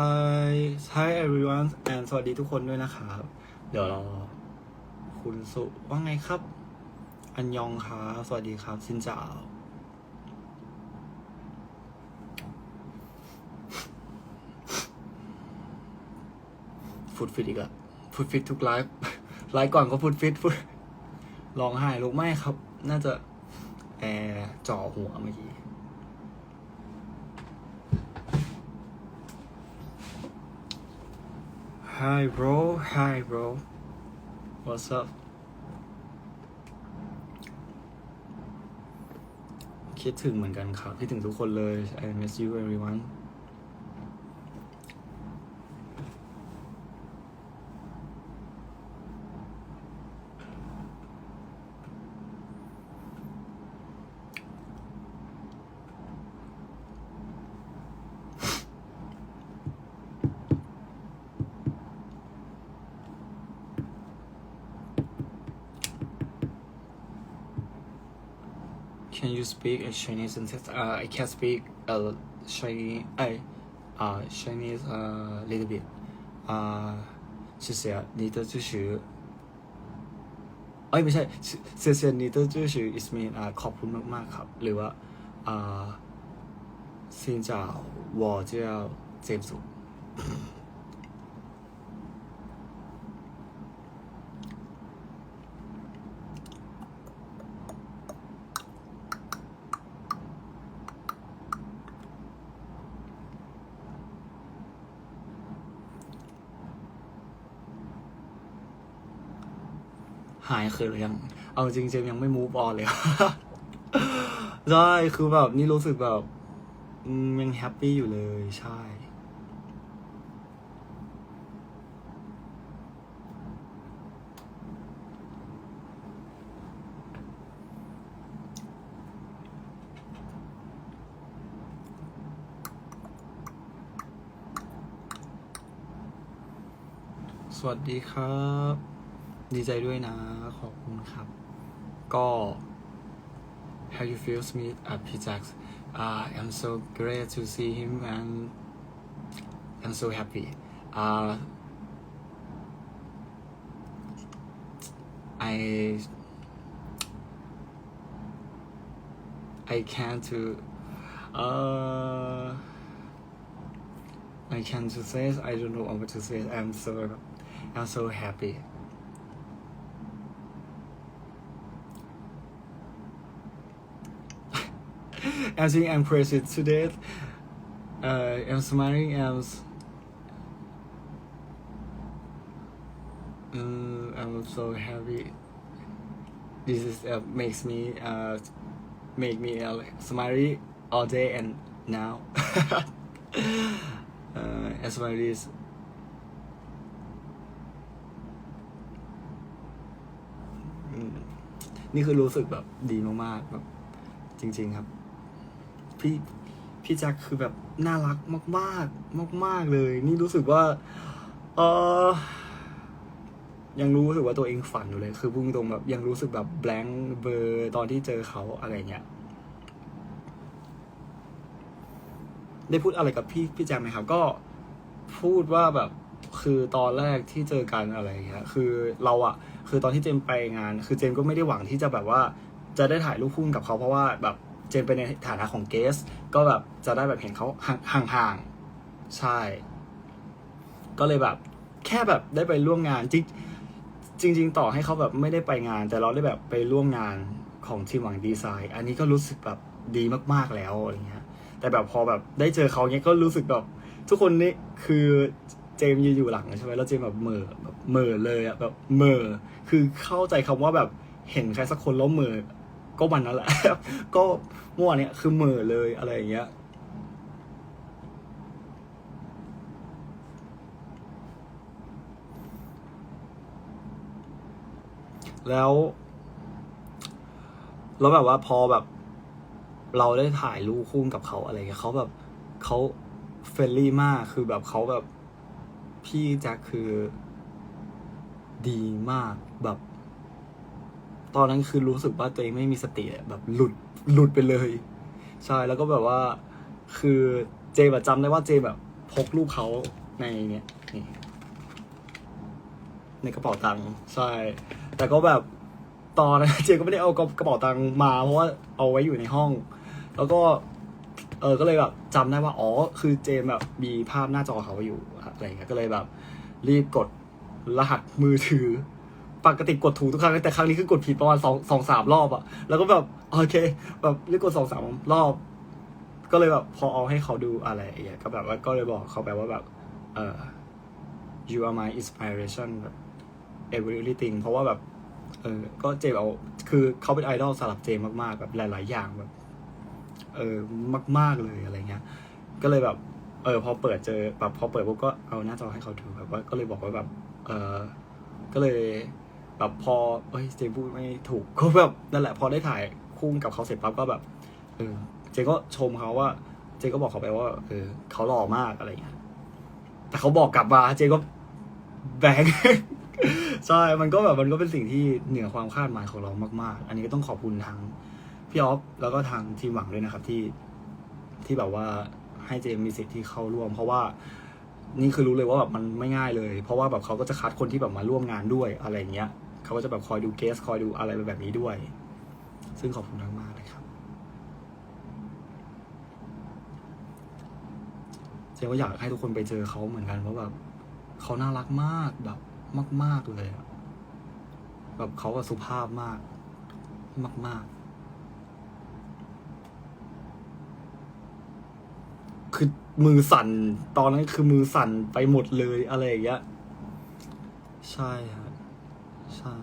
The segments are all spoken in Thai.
Hi Hi everyone and สวัสดีทุกคนด้วยนะครับ เดี๋ยวรอคุณสุว่าไงครับ อันยองครับสวัสดีครับซินจาวฟุตฟิตอีกอะฟุตฟิตทุกไลฟ์ไลฟ์ก่อนก็ฟุตฟิตฟุตร้องไห้ลูกไม่ครับ น่าจะแอร์จ่อหัวเมื่อกี้ Hi bro Hi bro What's up คิดถึงเหมือนกันครับคิดถึงทุกคนเลย I miss you everyone Can you speak a Chinese sentence? Uh, I can speak a Chinese. I uh Chinese a little bit. 啊、谢谢你的支持。เอ้ยไม่ใช่เสียเสีย你的支持 is mean อ่าขอบคุณมากๆครับ หรือว่าอ่าxin chào 我叫เจมส์ หายเคยหรือยัง เอาจริงเจมยังไม่มูฟออนเลยใช่คือแบบนี่รู้สึกแบบยังแฮปปี้อยู่เลยใช่สวัสดีครับ ดีใจด้วยนะ ขอบคุณครับ ก็ how you feel me at Pijax uh, I'm so great to see him and I'm so happy uh, I I can't to uh I can't to say I don't know what to say I'm so I'm so happy I think I'm crazy today. Uh, I'm smiling. I'm, s- uh, I'm so happy. This is uh, makes me uh, make me uh, smiley all day and now. uh, as well as อืมนี่คือรู้สึกแบบดีมากๆแบบจริง ๆ ครับ พี่พี่แจ็คคือแบบน่ารักมากๆ มาก ๆเลย นี่รู้สึกว่า เออยังรู้สึกว่าตัวเองฝันอยู่เลย คือพุ่งตรงแบบ ยังรู้สึกแบบแบงค์เบอร์ตอนที่เจอเขาอะไรเงี้ย ได้พูดอะไรกับพี่พี่แจ็คไหมครับ ก็พูดว่าแบบคือตอนแรกที่เจอกันอะไรเงี้ย คือเราอะคือตอนที่เจมไปงาน คือเจมก็ไม่ได้หวังที่จะแบบว่า จะได้ถ่ายรูปคู่กับเขาเพราะว่าแบบ เจมไปในฐานะของเกส ก็แบบจะได้แบบเห็นเขาห่างๆ ใช่ ก็เลยแบบ แค่แบบได้ไปร่วมงานจริงจริง ๆ ต่อให้เขาแบบไม่ได้ไปงาน แต่เราได้แบบไปร่วมงานของทีมหวังดีไซน์ อันนี้ก็รู้สึกแบบดีมากๆแล้วอะไรเงี้ย แต่แบบพอแบบได้เจอเขาเนี้ยก็รู้สึกแบบทุกคนนี่คือเจมยืนอยู่หลังใช่ไหมแล้วเจมแบบเหม่อแบบเหม่อเลยอะแบบเหม่อคือเข้าใจคำว่าแบบเห็นใครสักคนแล้วเหม่อ ก็วันนั้นแหละ ก็เมื่อวานเนี้ยคือเหม่อเลยอะไรอย่างเงี้ยแล้วแล้วแบบว่าพอแบบ เราได้ถ่ายรูปคู่กับเขาอะไรเงี้ยเขาแบบเขาเฟรนลี่มากคือแบบเขาแบบพี่แจ็คคือดีมากแบบ ตอนนั้นคือรู้สึกว่าตัวเองไม่มีสติแบบหลุดหลุดไปเลย ใช่แล้วก็แบบว่า คือเจแบบจำได้ว่าเจแบบพกรูปเขาในเนี่ยนี่ในกระเป๋าตังค์ใช่ แต่ก็แบบตอนนั้นเจก็ไม่ได้เอากระเป๋าตังค์มา เพราะว่าเอาไว้อยู่ในห้อง แล้วก็เออก็เลยแบบจำได้ว่าอ๋อคือเจมแบบมีภาพหน้าจอเขาอยู่อะไรอย่างเงี้ยก็เลยแบบ รีบกดรหัสมือถือ ปกติกดถูกทุกครั้งแต่ครั้งนี้คือกดผิดประมาณสองสองสามรอบอะแล้วก็แบบโอเค แบบเรีบกดสองสามรอบ ก็เลยแบบพอเอาให้เขาดูอะไรอย่างเงี้ยก็แบบว่าก็เลยบอกเขาไปว่าแบบ เออ you are my inspiration แบบ everything เพราะว่าแบบเออก็เจมเอาคือเขาเป็นไอดอลสำหรับเจมมากๆแบบหลาย ๆ อย่างแบบ เออมาก ๆเลยอะไรเงี้ย ก็เลยแบบเออพอเปิดเจอแบบพอเปิดปุ๊บก็เอาหน้าจอให้เขาดูแบบว่าก็เลยบอกว่าแบบ เออก็เลย แบบพอเอ้ยเจมพูดไม่ถูกก็แบบนั่นแหละ พอได้ถ่ายคู่กับเขาเสร็จปั๊บก็แบบเออเจก็ชมเขาว่า เจก็บอกเขาไปว่าเออเขาหล่อมากอะไรอย่างเงี้ยแต่เขาบอกกลับมา เจก็แบงใช่ มันก็แบบมันก็เป็นสิ่งที่เหนือความคาดหมายของเรามาก ๆ อันนี้ก็ต้องขอบคุณทางพี่ออฟแล้วก็ทางทีมหวังด้วยนะครับที่ที่แบบว่าให้เจมมีสิทธิ์ที่เข้าร่วม เพราะว่านี่คือรู้เลยว่าแบบมันไม่ง่ายเลย เพราะว่าแบบเขาก็จะคัดคนที่แบบมาร่วมงานด้วยอะไรอย่างเงี้ย เขาก็จะแบบคอยดูเกสคอยดูอะไรแบบนี้ด้วย ซึ่งขอบคุณมากๆเลยครับเจมก็อยากให้ทุกคนไปเจอเขาเหมือนกันเพราะแบบเขาน่ารักมากแบบมาก ๆเลยอะแบบเขาก็สุภาพมาก มาก ๆ คือมือสั่น ตอนนั้นคือมือสั่นไปหมดเลยอะไรอย่างเงี้ย ใช่ฮะ ใช่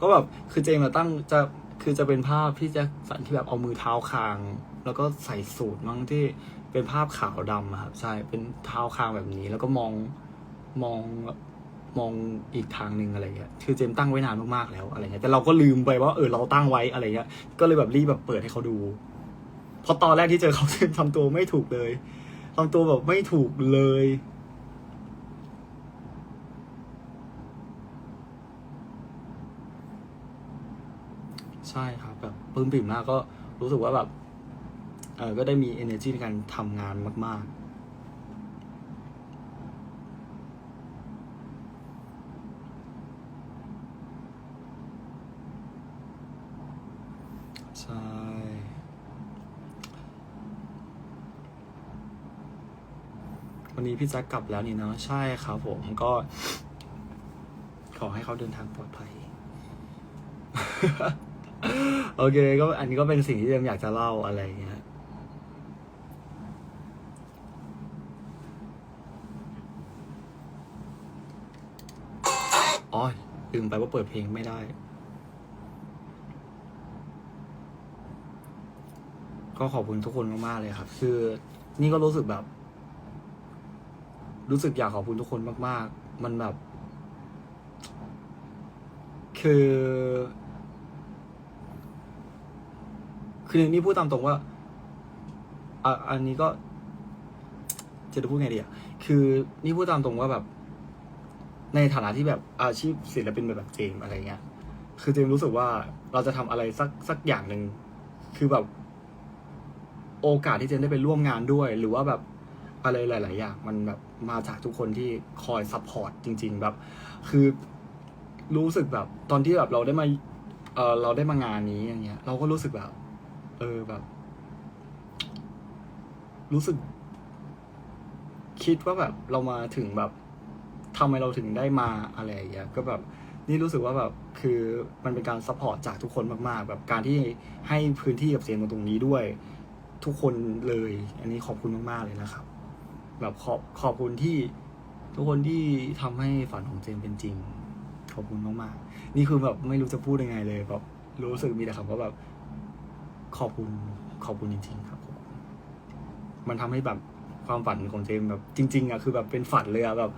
ก็แบบคือเจมส์อะตั้งจะคือจะเป็นภาพที่จะสันที่แบบเอามือเท้าคาง แล้วก็ใส่สูตรมั้งที่เป็นภาพขาวดำครับใช่เป็นเท้าคางแบบนี้ แล้วก็มองมองมองอีกทางหนึ่งอะไรเงี้ย คือเจมส์ตั้งไว้นานมากๆแล้วอะไรเงี้ย แต่เราก็ลืมไปว่าเออเราตั้งไว้อะไรเงี้ย ก็เลยแบบรีบแบบเปิดให้เขาดู เพราะตอนแรกที่เจอเขาทำตัวไม่ถูกเลยทำตัวแบบไม่ถูกเลย ใช่ครับแบบปลื้มปิ่มมากก็รู้สึกว่าแบบเออก็ได้มี energy ในการทำงานมาก ๆ ใช่ วันนี้พี่แจ็คกลับแล้วนี่เนาะใช่ครับผมก็ ขอให้เขาเดินทางปลอดภัย โอเค ก็อันนี้ก็เป็นสิ่งที่เจมอยากจะเล่าอะไรอย่างเงี้ยอ๋อลืมไปว่าเปิดเพลงไม่ได้ ก็ขอบคุณทุกคนมากๆเลยครับ คือ นี่ก็รู้สึกแบบ รู้สึกอยากขอบคุณทุกคนมาก ๆ มันแบบ คือ คือนี่พูดตามตรงว่าอะอันนี้ก็ จะพูดไงดีอะ คือนี่พูดตามตรงว่าแบบ ในฐานะที่แบบอาชีพศิลปินแบบเจมอะไรเงี้ย คือเจมรู้สึกว่าเราจะทำอะไรสักสักอย่างหนึ่ง คือแบบ โอกาสที่เจมได้ไปร่วมงานด้วย หรือว่าแบบ อะไรหลาย ๆ อย่างมันแบบมาจากทุกคนที่คอยซัพพอร์ตจริง ๆ แบบ คือรู้สึกแบบตอนที่แบบเราได้มาเออเราได้มางานนี้อย่างเงี้ย เราก็รู้สึกแบบ เออแบบ รู้สึก คิดว่าแบบเรามาถึงแบบทำไมเราถึงได้มาอะไรอย่างเงี้ยก็แบบนี่รู้สึกว่าแบบคือมันเป็นการซัพพอร์ตจากทุกคนมากๆ แบบการที่ให้พื้นที่กับเจมส์ตรงนี้ด้วย ทุกคนเลย อันนี้ขอบคุณมากๆเลยนะครับ แบบขอบขอบคุณที่ทุกคนที่ทำให้ฝันของเจมเป็นจริง ขอบคุณมากๆ นี่คือแบบไม่รู้จะพูดยังไงเลยแบบรู้สึกมีแต่คำว่าแบบ ขอบคุณขอบคุณจริง ๆ ครับ มันทำให้แบบความฝันของเจมแบบ จริง ๆอะคือแบบเป็นฝันเลยอะแบบ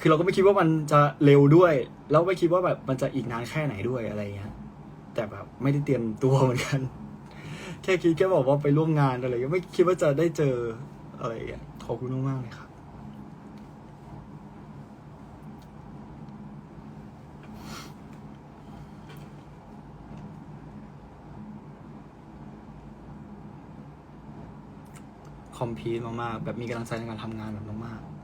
คือเราก็ไม่คิดว่ามันจะเร็วด้วย แล้วไม่คิดว่าแบบมันจะอีกนานแค่ไหนด้วยอะไรเงี้ยแต่แบบไม่ได้เตรียมตัวเหมือนกัน แค่คิดแค่บอกว่าไปร่วมงานอะไรเงี้ยไม่คิดว่าจะได้เจออะไรเงี้ย ขอบคุณมากๆเลยครับ คอมพีทมากๆแบบมีกำลังใจในการทำงานแบบมากๆ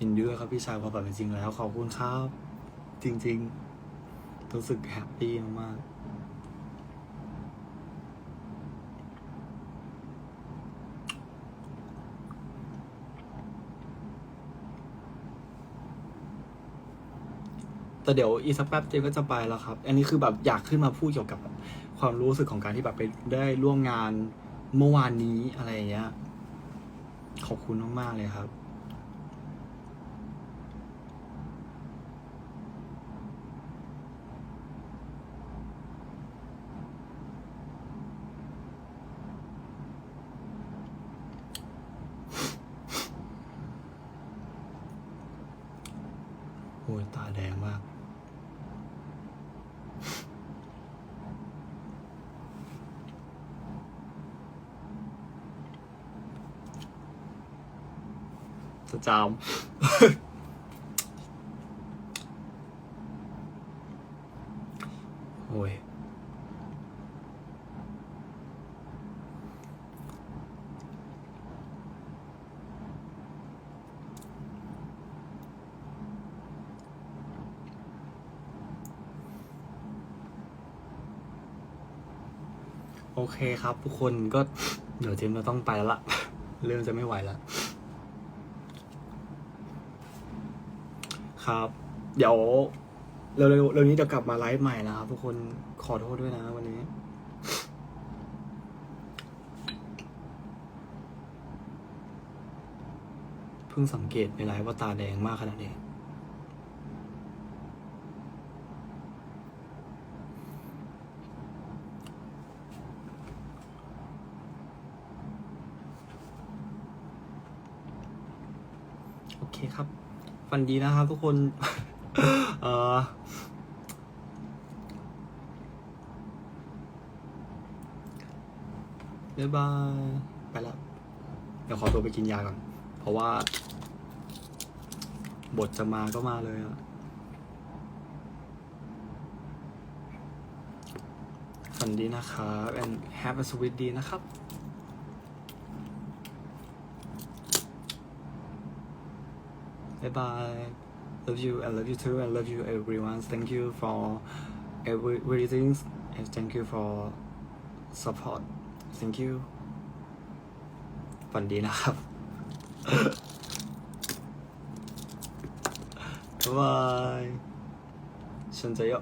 ยินดีด้วยครับพี่ชายพอแบบเป็นจริงแล้ว ขอบคุณครับ จริง ๆ รู้สึกแฮปปี้มากๆแต่เดี๋ยวอีกสักแป๊บเจก็จะไปแล้วครับ อันนี้คือแบบอยากขึ้นมาพูดเกี่ยวกับความรู้สึกของการที่แบบไปได้ร่วมงานเมื่อวานนี้อะไรอย่างเงี้ย ขอบคุณมากๆเลยครับ อ้ย ตาแดงมาก จะจาม โอ้ย โอเคครับ ทุกคนก็เดี๋ยวเจมส์เราต้องไปแล้วล่ะ เริ่มจะไม่ไหวแล้วครับ เดี๋ยวเร็วๆเร็วนี้เดี๋ยวกลับมาไลฟ์ใหม่นะครับทุกคนขอโทษด้วยนะวันนี้เพิ่งสังเกตในไลฟ์ว่าตาแดงมากขนาดนี้ โอเคครับ ฟันดีนะครับทุกคน เอ่อบ๊ายบายไปแล้วเดี๋ยวขอตัวไปกินยาก่อน เพราะว่า บทจะมาก็มาเลยอะฝันดีนะครับ and have a sweet day นะครับ Bye bye. Love you. I love you too. I love you, everyone. Thank you for every- everything. And thank you for support. Thank you. ฝันดีนะครับ บ๊ายบายฉันจะยอ